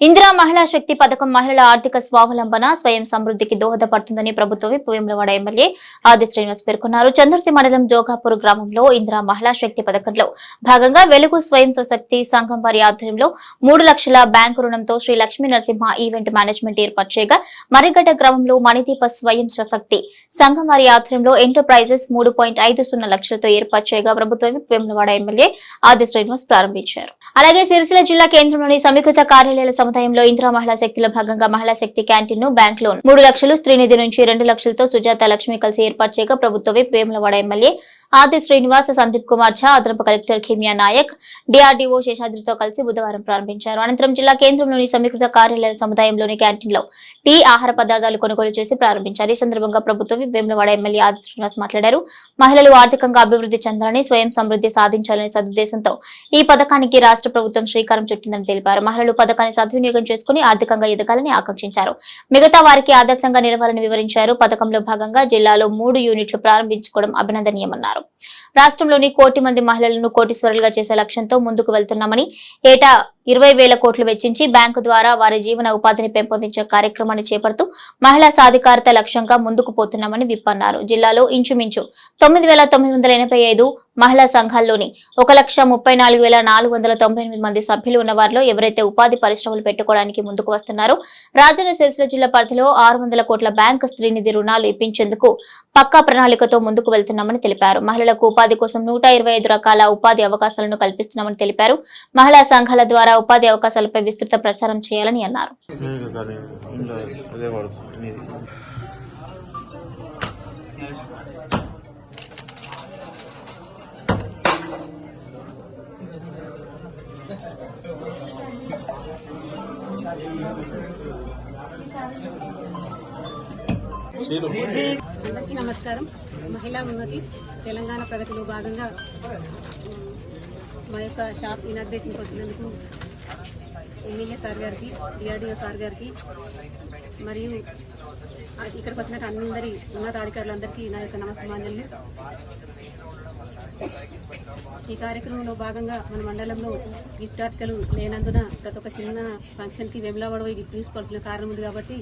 ఇందిరా మహిళా శక్తి పథకం మహిళల ఆర్థిక స్వావలంబన స్వయం సమృద్ధికి దోహదపడుతుందని ప్రభుత్వ విప్ వేములవాడ ఎమ్మెల్యే ఆది శ్రీనివాస్ పేర్కొన్నారు. చంద్రతి మండలం జోగాపూర్ గ్రామంలో ఇందిరా మహిళా శక్తి పథకంలో భాగంగా వెలుగు స్వయం సశక్తి సంఘం వారి ఆధ్వర్యంలో మూడు లక్షల బ్యాంకు రుణంతో శ్రీ లక్ష్మీ నరసింహ ఈవెంట్ మేనేజ్మెంట్ ఏర్పాటు చేయగా మరిగడ్డ గ్రామంలో మణిదీప స్వయం సశక్తి సంఘం వారి ఆధ్వర్యంలో ఎంటర్ప్రైజెస్ మూడు పాయింట్ ఐదు సున్నా లక్షలతో ఏర్పాటు చేయగా ప్రభుత్వ విప్ వేములవాడ ఎమ్మెల్యే ఆది శ్రీనివాస్ ప్రారంభించారు. అలాగే సిరిసిల్ల జిల్లా కేంద్రంలోని సమీకృత కార్యాలయాల సముదాయంలో ఇందిరా మహిళా శక్తిలో భాగంగా మహిళా శక్తి క్యాంటీన్ను బ్యాంక్ లోన్ మూడు లక్షలు స్త్రీనిధి నుంచి రెండు లక్షలతో సుజాత లక్ష్మి కలిసి ఏర్పాటు చేయగా ప్రభుత్వ విప్ వేములవాడ ఎమ్మెల్యే ఆది శ్రీనివాస్ సందీప్ కుమార్ ఝా అదనపు కలెక్టర్ కిమియా నాయక్ డిఆర్డీఓ శేషాద్రితో కలిసి బుధవారం ప్రారంభించారు. అనంతరం జిల్లా కేంద్రంలోని సమీకృత కార్యాలయాల సముదాయంలోని క్యాంటీన్లో టీ ఆహార పదార్థాలు కొనుగోలు చేసి ప్రారంభించారు. ఈ సందర్భంగా ప్రభుత్వం వేములవాడ ఎమ్మెల్యే ఆది శ్రీనివాస్ మాట్లాడారు. మహిళలు ఆర్థికంగా అభివృద్ధి చెందాలని స్వయం సమృద్ధి సాధించాలనే సదుద్దేశంతో ఈ పథకానికి రాష్ట్ర ప్రభుత్వం శ్రీకారం చుట్టిందని తెలిపారు. మహిళలు పథకాన్ని సద్వినియోగం చేసుకుని ఆర్థికంగా ఎదగాలని ఆకాంక్షించారు. మిగతా వారికి ఆదర్శంగా నిలవాలని వివరించారు. పథకంలో భాగంగా జిల్లాలో మూడు యూనిట్లు ప్రారంభించుకోవడం అభినందనీయమన్నారు. రాష్ట్రంలోని కోటి మంది మహిళలను కోటీశ్వరులుగా చేసే లక్ష్యంతో ముందుకు వెళ్తున్నామని ఏటా ఇరవై వేల కోట్లు వెచ్చించి బ్యాంకు ద్వారా వారి జీవన ఉపాధిని పెంపొందించే కార్యక్రమాన్ని చేపడుతూ మహిళా సాధికారత లక్ష్యంగా ముందుకు పోతున్నామని విప్పన్నారు. జిల్లాలో ఇంచుమించు తొమ్మిది వేల తొమ్మిది వందల ఎనభై ఐదు మహిళా సంఘాల్లోని ఒక లక్ష ముప్పై నాలుగు వేల నాలుగు వందల తొంభై ఎనిమిది మంది సభ్యులు ఉన్న వారిలో ఎవరైతే ఉపాధి పరిశ్రమలు పెట్టుకోవడానికి ముందుకు వస్తున్నారో రాజన్న సిరిసిల్ల జిల్లా పరిధిలో ఆరు వందల కోట్ల బ్యాంకు స్త్రీనిధి రుణాలు ఇప్పించేందుకు పక్కా ప్రణాళికతో ముందుకు వెళ్తున్నామని తెలిపారు. మహిళలకు ఉపాధి కోసం నూట ఇరవై ఐదు రకాల ఉపాధి అవకాశాలను కల్పిస్తున్నామని తెలిపారు. మహిళా సంఘాల ద్వారా ఉపాధి అవకాశాలపై విస్తృత ప్రచారం చేయాలని అన్నారు. అందరికీ నమస్కారం. మహిళా ఉన్నతి తెలంగాణ ప్రగతిలో భాగంగా మా యొక్క షాప్ ఇనాగ్రేషన్కి వచ్చినందుకు ఎమ్మెల్యే సార్ గారికి డిఆర్డీఓ సార్ గారికి మరియు ఇక్కడికి వచ్చినట్టు అందరి ఉన్నతాధికారులందరికీ నా యొక్క నమస్కారాలు. ఈ కార్యక్రమంలో భాగంగా మన మండలంలో గిఫ్ట్ ఆర్టికలు లేనందున ప్రతి ఒక్క చిన్న ఫంక్షన్కి వెమ్లావాడ పోయి గిఫ్ట్ తీసుకోవాల్సిన కారణం ఉంది కాబట్టి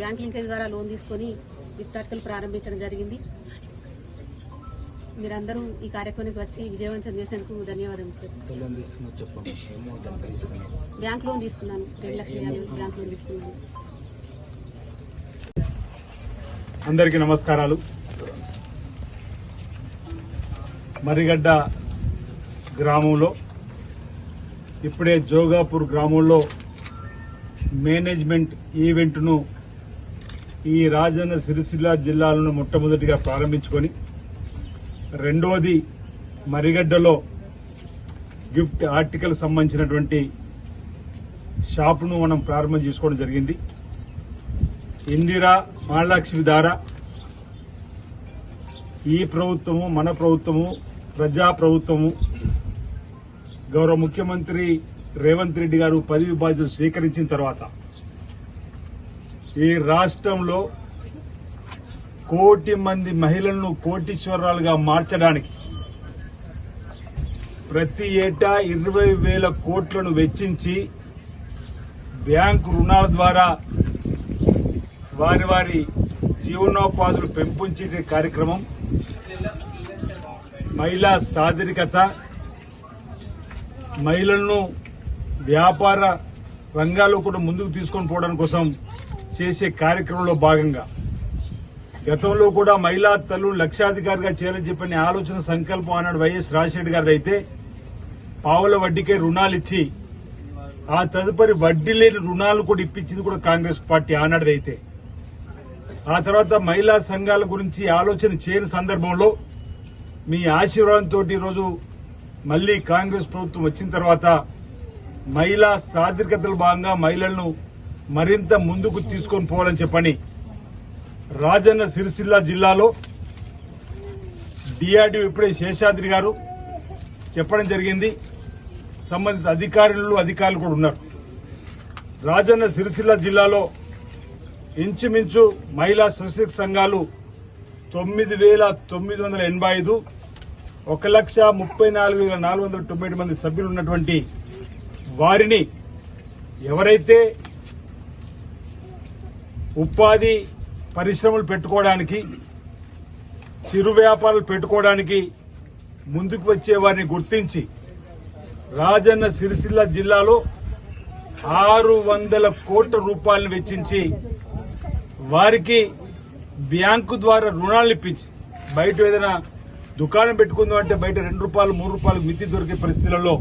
బ్యాంక్ లింకేజ్ ద్వారా లోన్ తీసుకొని గిఫ్ట్ ఆర్టికల్ ప్రారంభించడం జరిగింది. మీరందరూ ఈ కార్యక్రమానికి వచ్చి విజయవంతం చేసినందుకు ధన్యవాదాలు సార్. బ్యాంక్ లోన్ తీసుకున్నాను. రెండు లక్షల యాభై బ్యాంక్ లోన్ తీసుకున్నాను. అందరికీ నమస్కారాలు. మరిగడ్డ గ్రామంలో ఇప్పుడే జోగాపూర్ గ్రామంలో మేనేజ్మెంట్ ఈవెంట్ను ఈ రాజన్న సిరిసిల్ల జిల్లాలను మొట్టమొదటిగా ప్రారంభించుకొని రెండోది మరిగడ్డలో గిఫ్ట్ ఆర్టికల్ సంబంధించినటువంటి షాపును మనం ప్రారంభం చేసుకోవడం జరిగింది. ఇందిరా మహాలక్ష్మి ద్వారా ఈ ప్రభుత్వము మన ప్రభుత్వము ప్రజా ప్రభుత్వము. గౌరవ ముఖ్యమంత్రి రేవంత్ రెడ్డి గారు పదవి బాధ్యత స్వీకరించిన తర్వాత ఈ రాష్ట్రంలో కోటి మంది మహిళలను కోటీశ్వరాలుగా మార్చడానికి ప్రతి ఏటా ఇరవై వేల కోట్లను వెచ్చించి బ్యాంకు రుణాల ద్వారా వారి వారి జీవనోపాధులు పెంపొంచే కార్యక్రమం మహిళా సాధిరికత మహిళలను వ్యాపార రంగాల్లో కూడా ముందుకు తీసుకొని పోవడం కోసం చేసే కార్యక్రమంలో భాగంగా గతంలో కూడా మహిళా తల్లు లక్షాధికారిగా చేయాలని చెప్పని ఆలోచన సంకల్పం అన్నాడు వైఎస్ రాజశేఖర్ గారు అయితే. పావుల వడ్డీకే రుణాలు ఇచ్చి ఆ తదుపరి వడ్డీ లేని రుణాలు కూడా ఇప్పించింది కూడా కాంగ్రెస్ పార్టీ ఆనాడిదైతే ఆ తర్వాత మహిళా సంఘాల గురించి ఆలోచన చేయని సందర్భంలో మీ ఆశీర్వాదంతో ఈరోజు మళ్ళీ కాంగ్రెస్ ప్రభుత్వం వచ్చిన తర్వాత మహిళా సాధికతల భాగంగా మహిళలను మరింత ముందుకు తీసుకొని పోవాలని చెప్పని రాజన్న సిరిసిల్ల జిల్లాలో డిఆర్డీఓ ఇప్పుడే శేషాద్రి గారు చెప్పడం జరిగింది. సంబంధిత అధికారులు అధికారులు కూడా ఉన్నారు. రాజన్న సిరిసిల్ల జిల్లాలో ఇంచుమించు మహిళా స్వశక్తి సంఘాలు తొమ్మిది వేల తొమ్మిది వందల ఎనభై ఐదు ఒక లక్ష ముప్పై నాలుగు వేల నాలుగు వందల తొంభై ఏడు మంది సభ్యులు ఉన్నటువంటి వారిని ఎవరైతే ఉపాధి పరిశ్రమలు పెట్టుకోవడానికి చిరు వ్యాపారాలు పెట్టుకోవడానికి ముందుకు వచ్చే వారిని గుర్తించి రాజన్న సిరిసిల్ల జిల్లాలో ఆరు వందల కోట్ల రూపాయలను వెచ్చించి వారికి బ్యాంకు ద్వారా రుణాలు ఇప్పించి బయట ఏదైనా దుకాణం పెట్టుకుందాం అంటే బయట రెండు రూపాయలు మూడు రూపాయలు మిత్తి దొరికే పరిస్థితులలో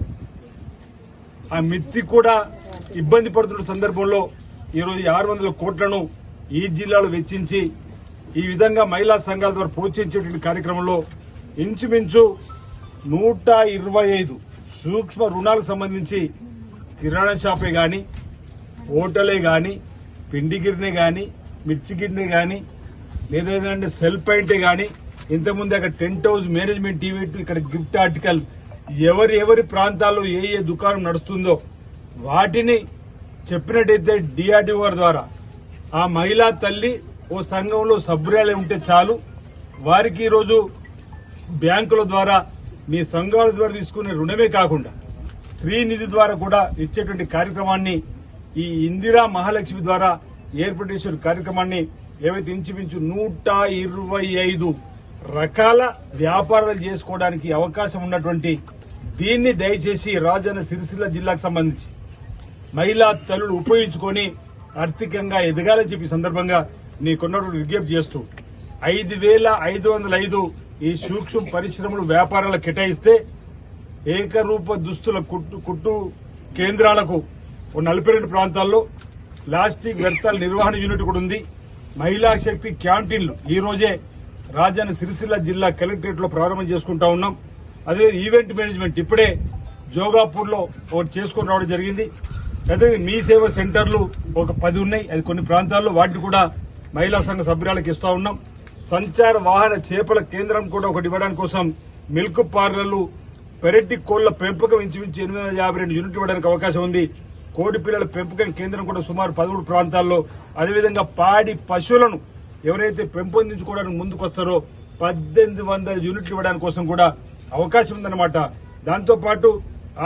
ఆ మిత్తి కూడా ఇబ్బంది పడుతున్న సందర్భంలో ఈరోజు ఆరు వందల కోట్లను ఈ జిల్లాలో వెచ్చించి ఈ విధంగా మహిళా సంఘాల ద్వారా ప్రోత్సహించేటువంటి కార్యక్రమంలో ఇంచుమించు నూట ఇరవై ఐదు సూక్ష్మ రుణాలకు సంబంధించి కిరాణా షాపే కానీ హోటలే కానీ పిండి గిరినే కానీ మిర్చి గిరినే కానీ లేదంటే సెల్ పాయింటే కానీ ఇంతకుముందు అక్కడ టెంట్ హౌస్ మేనేజ్మెంట్ టీవీ ఇక్కడ గిఫ్ట్ ఆర్టికల్ ఎవరి ఎవరి ప్రాంతాల్లో ఏ ఏ దుకాణం నడుస్తుందో వాటిని చెప్పినట్టయితే డిఆర్డీఓ గారి ద్వారా ఆ మహిళా తల్లి ఓ సంఘంలో సభ్యురాలే ఉంటే చాలు. వారికి ఈరోజు బ్యాంకుల ద్వారా మీ సంఘాల ద్వారా తీసుకునే రుణమే కాకుండా స్త్రీ నిధి ద్వారా కూడా ఇచ్చేటువంటి కార్యక్రమాన్ని ఈ ఇందిరా మహాలక్ష్మి ద్వారా ఏర్పాటు కార్యక్రమాన్ని ఏవైతే ఇంచుమించు నూట ఇరవై ఐదు రకాల వ్యాపారాలు చేసుకోవడానికి అవకాశం ఉన్నటువంటి దీన్ని దయచేసి రాజన్న సిరిసిల్ల జిల్లాకు సంబంధించి మహిళా తల్లులు ఉపయోగించుకొని ఆర్థికంగా ఎదగాలని చెప్పి సందర్భంగా నీకున్నటువంటి విజ్ఞప్తి చేస్తూ ఐదు వేల ఐదు వందల ఐదు ఈ సూక్ష్మ పరిశ్రమలు వ్యాపారాలకు కేటాయిస్తే ఏకరూప దుస్తుల కుట్టు కుట్టు కేంద్రాలకు ఓ నలభై రెండు ప్రాంతాల్లో ప్లాస్టిక్ వ్యర్థాల నిర్వహణ యూనిట్ కూడా ఉంది. మహిళా శక్తి క్యాంటీన్లు ఈ రోజే రాజన్న సిరిసిల్ల జిల్లా కలెక్టరేట్లో ప్రారంభం చేసుకుంటా ఉన్నాం. అదే ఈవెంట్ మేనేజ్మెంట్ ఇప్పుడే జోగాపూర్లో ఒకటి చేసుకుని రావడం జరిగింది. అదే మీ సేవ సెంటర్లు ఒక పది ఉన్నాయి. అది కొన్ని ప్రాంతాల్లో వాటిని కూడా మహిళా సంఘ సభ్యురాలకు ఇస్తూ ఉన్నాం. సంచార వాహన చేపల కేంద్రం కూడా ఒకటి ఇవ్వడానికి కోసం మిల్క్ పార్లర్లు పెరటి కోళ్ళ పెంపకం ఇంచుమించు ఎనిమిది వందల యాభై రెండు యూనిట్లు ఇవ్వడానికి అవకాశం ఉంది. కోడి పిల్లల పెంపకం కేంద్రం కూడా సుమారు పదమూడు ప్రాంతాల్లో అదేవిధంగా పాడి పశువులను ఎవరైతే పెంపొందించుకోవడానికి ముందుకు వస్తారో పద్దెనిమిది వందల యూనిట్లు ఇవ్వడానికి కోసం కూడా అవకాశం ఉందన్నమాట. దాంతోపాటు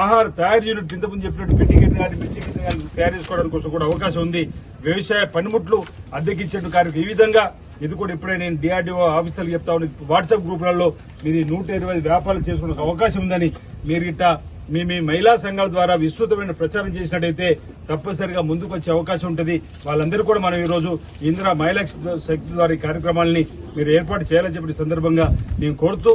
ఆహార తయారు యూనిట్ ఇంతకుముందు చెప్పినట్టు పిండి గిన్నె కానీ మిర్చి గిన్నె కానీ తయారు చేసుకోవడానికి కోసం కూడా అవకాశం ఉంది. వ్యవసాయ పనిముట్లు అద్దెకిచ్చే కార్యక్రమం ఈ విధంగా ఇది కూడా ఇప్పుడే నేను డిఆర్డీఓ ఆఫీసర్లు చెప్తా ఉన్నాను వాట్సాప్ గ్రూపులలో మీరు నూట ఇరవై వ్యాపారాలు చేసుకునే అవకాశం ఉందని మీరు ఇట్లా మీ మీ మహిళా సంఘాల ద్వారా విస్తృతమైన ప్రచారం చేసినట్టయితే తప్పనిసరిగా ముందుకు వచ్చే అవకాశం ఉంటుంది. వాళ్ళందరూ కూడా మనం ఈరోజు ఇందిరా మహిళా శక్తి ద్వారా ఈ కార్యక్రమాలని మీరు ఏర్పాటు చేయాలని చెప్పిన సందర్భంగా నేను కోరుతూ